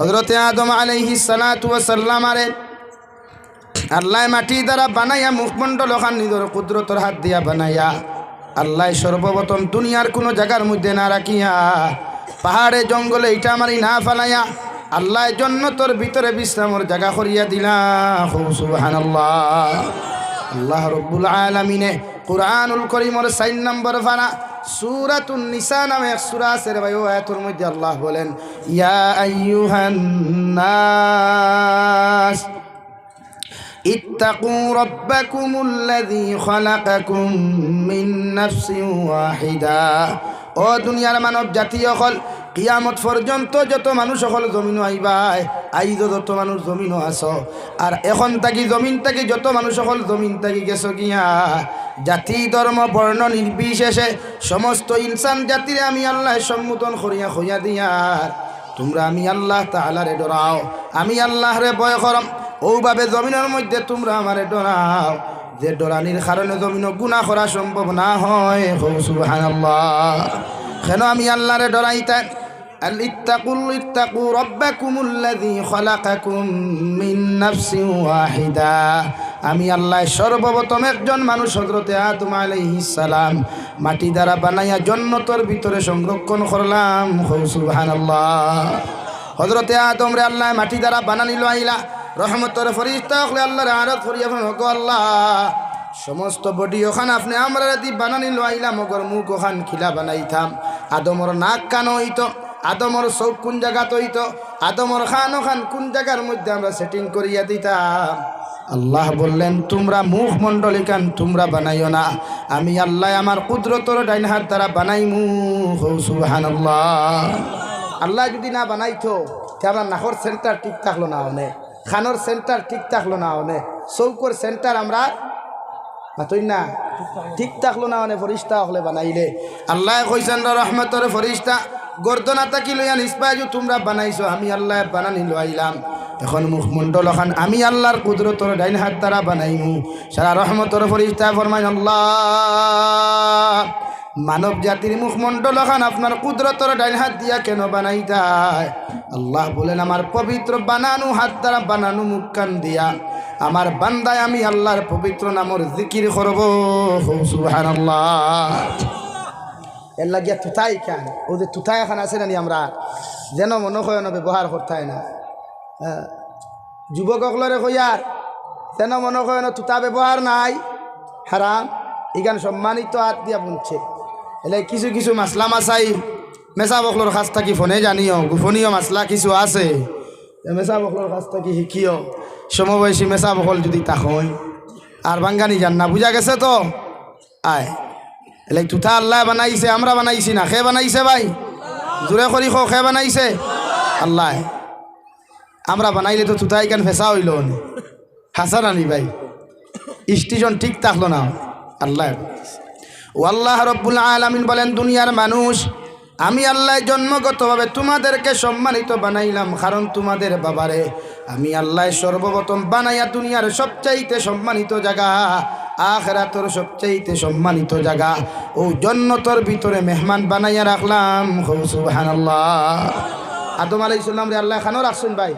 হজরতে আদম আলাইহি সালাতু সাল্লাম আরে, আল্লাহ মাটি দ্বারা বানাইয়া মুখমণ্ডল ওখান নিজের কুদরতর হাত দিয়া বানাইয়া, আল্লাহ সর্বপ্রথম দুনিয়ার কোনো জায়গার মধ্যে না রাখিয়া, পাহাড়ে, জঙ্গলে ইটা আমারই না ফালাইয়া, আল্লাহ জন্য তোর ভিতরে বিশ্রামর জায়গা করিয়া দিলা। সুবাহান আল্লাহ রব্বুল আলমিনে কুরআনুল করিমর সাইন নম্বর ফানা সুরাতুন নিসা নামে এক সুরা আছে রে ভাই ও আয়াতুর মধ্যে আল্লাহ বলেন ইয়া আইয়ুহান নাস اتقوا ربكم الذي خلقكم من نفس واحدة ও দুনিয়ার মানব জাতীয় হল কিয়ামত পর্যন্ত যত মানুষ হল জমিন আইবাই আইজ যত মানুষ জমিনও আস আর এখন থাকি জমিন থাকি, যত মানুষ হল জমিন থাকি গেছ গিয়া। জাতি ধর্ম বর্ণ নির্বিশেষে সমস্ত ইনসান জাতিরে আমি আল্লাহ সম্মুতন করিয়া হইয়া দিয়ার তোমরা আমি আল্লাহ তাহলারে ডরাও, আমি আল্লাহরে ভয় করম। ওভাবে জমিনের মধ্যে তোমরা আমারে ডরাও। যে ডরানির কারণে জমিন গুণা করা সম্ভব না হয়। সুবহানাল্লাহ। কেন আমি আল্লাহরে ডরাইতাম ইত্তাকুল ইত্তাকু রব্বাকুমুল্লাযী খালাকাকুম মিন নাফসিন ওয়াহিদা। আমি আল্লাহ সর্বপ্রথম একজন মানুষ হজরতে আদম আলাইহিস সালাম, মাটি দ্বারা বানাইয়া জন্নতর ভিতরে সংরক্ষণ করলাম। সুবহানাল্লাহ। হজরতে আদম রে আল্লাহ মাটি দ্বারা বানানিল আইলা। রহমতর ফরিস্তা হলে আল্লাহর আরত করিয়া হক আল্লাহ। সমস্ত বডি ওখান আপনি আমরা রাতি বানানিল আইলা, মগর মুখ ওখান খিলা বানাইতাম। আদমর নাক কান হইত, আদমর চৌক কোন জায়গাত হইতো, আদমর খান ওখান কোন জায়গার মধ্যে আমরা সেটিং করিয়া দিতাম। আল্লাহ বললেন, তোমরা মুখ মণ্ডলী কান তোমরা বানাইও না। আমি আল্লাহ আমার কুদরতর ডাইন হাত দ্বারা বানাই মুখ সুহান আল্লাহ যদি না বানাইতো, তে আমার নাকর সেন্টার ঠিক থাকল না অনেক খানোর সেন্টার ঠিক থাকল না অনেক চৌকর সেন্টার আমরা মাতই না। ঠিক থাকল না মানে ফরিস্তা হলে বানাইলে। আল্লাহ কইছেন রহমতর ফরিস্তা, গর্দনা তাকি লইয়া নিষ্পাইজু, তোমরা বানাইছো, আমি আল্লাহ বানানি লইলাম। এখন মুখমণ্ডল খান, আমি আল্লাহর কুদরতর ডাইন হাত দ্বারা বানাইমু। সারা রহমতর ফরিস্তা ফরমাই আল্লাহ, মানব জাতির মুখমণ্ডল খান, আপনার কুদরতর ডাইন হাত দিয়া কেন বানাইতায়? আল্লাহ বলেন, আমার পবিত্র বানানো হাত দ্বারা বানানো মুখ কান দিয়া। আমার বান্দায় আমি আল্লাহর পবিত্র নামর জিকির করব। সুবহানাল্লাহ। এর লাগিয়া তুতাই খান ও যে তুতাই খান আছে নানি আমরা? যেন মনে হয় না ব্যবহার করতাই না। হ্যাঁ। যুবকসকলরে কইয়ার যেন মনে হয় না তুতা ব্যবহার নাই। হারাম ইগান সম্মানিত হাত দিয়া বুনছে। এলে কিছু কিছু মাসলা মাসাই মেসা বকলোর কাছ থাকি ফোনে জানিও, গোপনীয় মাসলা কিছু আছে। মেসা বকলোর কাছ থাকি শিখিও সমবয়সী মেসা বকল যদি তাকই আর বাঙ্গানি জান না বুঝা গেছে তো? আয় এলে তুথা আল্লাহ বানাইছে, আমরা বানাইছি না খে বানাইছে ভাই? জোরে করি খো খে বানাইছে? আল্লাহ, আমরা বানাইলে তো তুতাই কেন ফেসা হইল হাসান আনি ভাই। স্টেশন ঠিক থাকল না আল্লাহ, ও আল্লাহ রব্বুল আলমিন বলেন দুনিয়ার মানুষ আমি আল্লাহ জন্মগতভাবে তোমাদেরকে সম্মানিত বানাইলাম, কারণ তোমাদের বাবারে। আমি আল্লাহ সর্বপ্রথম বানাইয়া দুনিয়ার সবচাইতে সম্মানিত জায়গা, আখেরাতর সবচাইতে সম্মানিত জায়গা। ও জন্নতর ভিতরে মেহমান বানাইয়া রাখলাম আদম আলাইসাল্লাম রে, আল্লাহ খানো রাখছেন ভাই?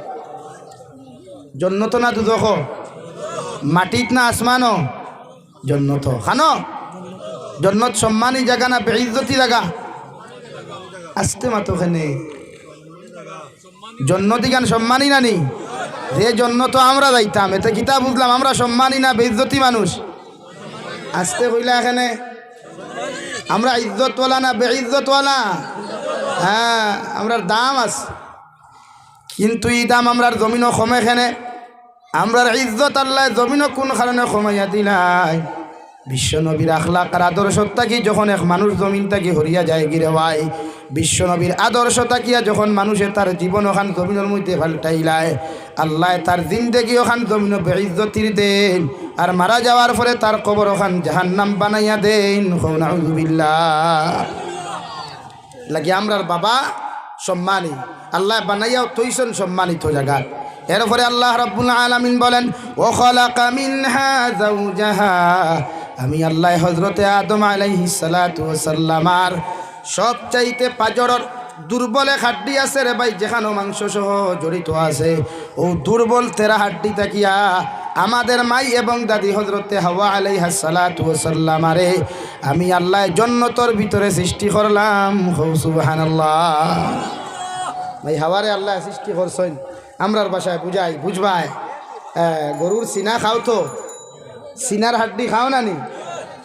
জন্নত না দুদখ মাটিত না আসমানো জন্নত। খানো? জন্নত সম্মানী জায়গা না বেইজ্জতি জায়গা? আসতে মাতো খানে জন্নতি গান সম্মানী নানি। যে জন্য তো আমরা যাইতাম, এতে কিতা বুঝলাম, আমরা সম্মানী না, বেইজ্জতি মানুষ। আসতে কইলা এখানে। আমরা ইজ্জতওয়ালা না, বেইজ্জতওয়ালা? হ্যাঁ আমরার দাম আছে কিন্তু এই দাম আমরার জমিনও কমে এখানে। আমরার ইজ্জত আল্লাহ জমিনও কোন কারণে কমাইয়া দিলাই? বিশ্ব নবীর আখলাক আর আদর্শ থাকি যখন এক মানুষ জমিন থাকি হরিয়া যায়, গিরে ভাই বিশ্ব নবীর আদর্শ থাকিয়া যখন মানুষে তার জীবন ওখান জমিনের মধ্যে পাল্টাইলায় আল্লাহ তার জিন্দেগি ওখান জমিন বেইজ্জতির দেন, আর মারা যাওয়ার পরে তার কবর ওখান জাহান্নাম বানাইয়া দেন। লাগে আমরার বাবা সম্মানী, আল্লাহ বানাইয়াও তৈসন সম্মানিত জায়গার এরপরে আল্লাহ রব্বুল আলামিন বলেন, ও আমি আল্লাহ হজরতে আদম আলাইহিস সালাতু ওয়াসাল্লামার সবচাইতে পাজরর দুর্বলে হাড্ডি আছে রে ভাই, যেখানে মাংস সহ জড়িত আছে। ও দুর্বল তেরা হাড্ডি তাকিয়া আমাদের মাই এবং দাদি হজরতে হাওয়া আলাই হাসালাম আরে, আমি আল্লাহ জন্নতর ভিতরে সৃষ্টি করলাম। ভাই, হাওয়ারে আল্লাহ সৃষ্টি করছেন। আমরার বাসায় বুঝাই, বুঝবাই। গরুর সিনা খাও তো। সিনার হাড্ডি খাও না নি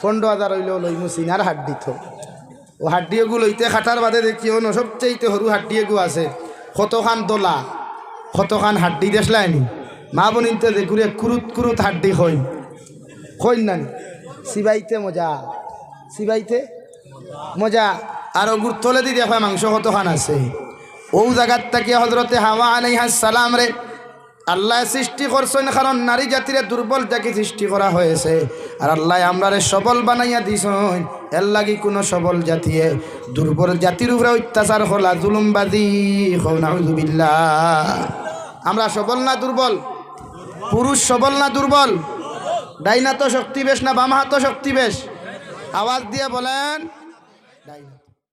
পনেরো হাজার হইলেও লইমু সিনার হাড্ডি তো। ও হাড্ডিয়েগু লইতে খাটার বাদে দেখিও ন সবচেয়ে সরু হাড্ডিয়েগু আছে। কতখান দোলা কতখান হাড্ডি দেখলাইনি মা বনিতে দেখুরে কুরুত কুরুত হাড্ডি হইন হইন না? সিবাইতে মজা। সিবাইতে মজা। আর ওগুর তলে দি দেখো মাংস কতখান আছে। ও জায়গার থেকে হজরতে হাওয়া আলাইহাস সালাম রে আল্লাহ সৃষ্টি করছেন কারণ নারী জাতিরে দুর্বল জাতি সৃষ্টি করা হয়েছে আর আল্লাহ আমরারে সবল বানাইয়া দিছেন এর লাগি কোনো সবল জাতিয়ে, দুর্বল জাতির উপরে অত্যাচার হলা, জুলুমবাদি হৌনাউজুবিল্লা আমরা সবল না দুর্বল? পুরুষ সবল না দুর্বল? ডাইনা তো শক্তি বেশ না বাম শক্তিবেশ শক্তি বেশ? আওয়াজ দিয়ে বলেন, ডাইনা।